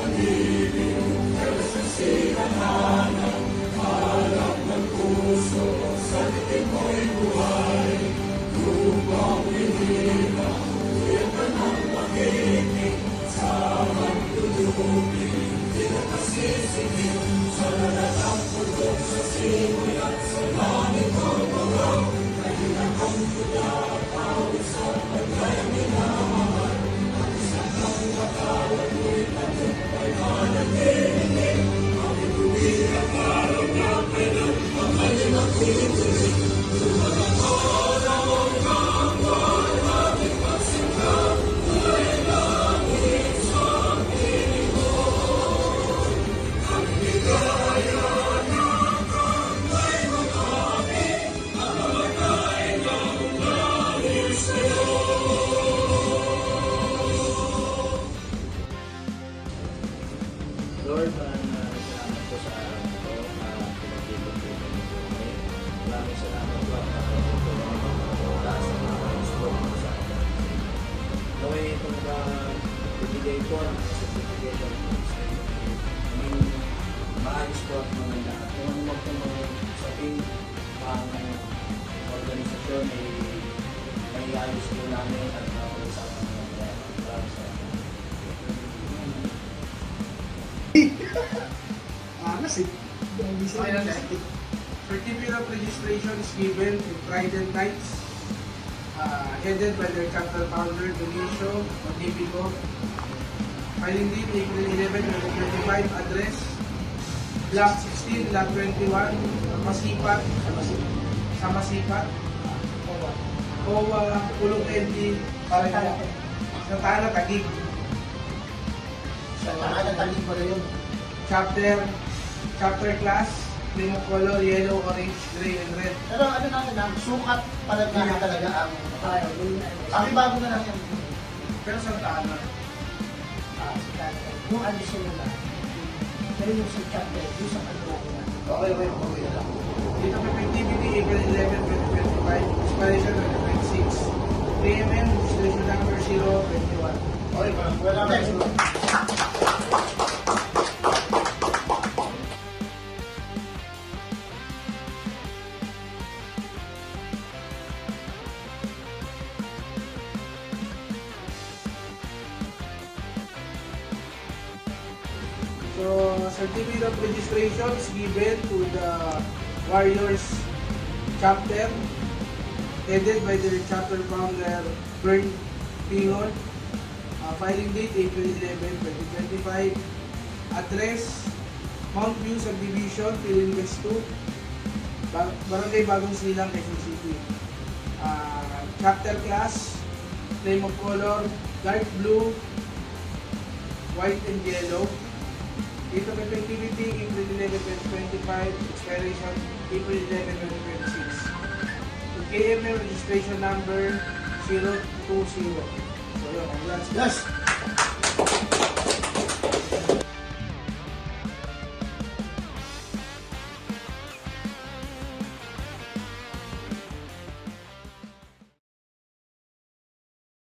Amen. Lord, maraming maraming salamat po sa araw na ito. Pinagpipag-pipag niyo po kami. Maraming salamat po at nakakapag po kami ng mga taas ng mga gusto mo sa akin. Naway itong uh, bibigay ko ng certificate of maging maayos po at maganda. At kung ano po mga sabihin ang organisasyon ay naiayos po namin at Angas eh. Okay lang, plastic. Certificate of registration is given to Trident Knights, uh, headed by their chapter founder, Dionisio Magnifico. Filing date, April 11, 2025, address, Block 16, Lot 21, Masipat, sa Masipat, Owa, Pulong LD, sa Tana, Tagig. Sa tahanan, talig pala yun. Chapter, chapter class, of color, yellow, orange, gray, and red. Pero ano natin ang sukat pala na talaga ang na. Ang bago na lang yan. Pero sa Tana, Ah, si tatay. Yung additional na. Pero yung sa chapter, yung sa kanila na. Okay, okay, okay na lang. Dito may activity April 11, 2025, expiration 2026. KMN, registration number 021. Okay, wala ka. So, certificate of registration is given to the Warriors chapter, headed by their chapter founder, Bern Pingon. Uh, filing date, April 11, 2025. Address, Mount View Subdivision, Pilin West 2, Ba- Barangay Bagong Silang, Quezon City. Uh, chapter class, name of color, dark blue, white and yellow. Date of effectivity, April 11, 2025. Expiration, April 11, 2026. The KML registration number 020. So yun, congrats. Yes!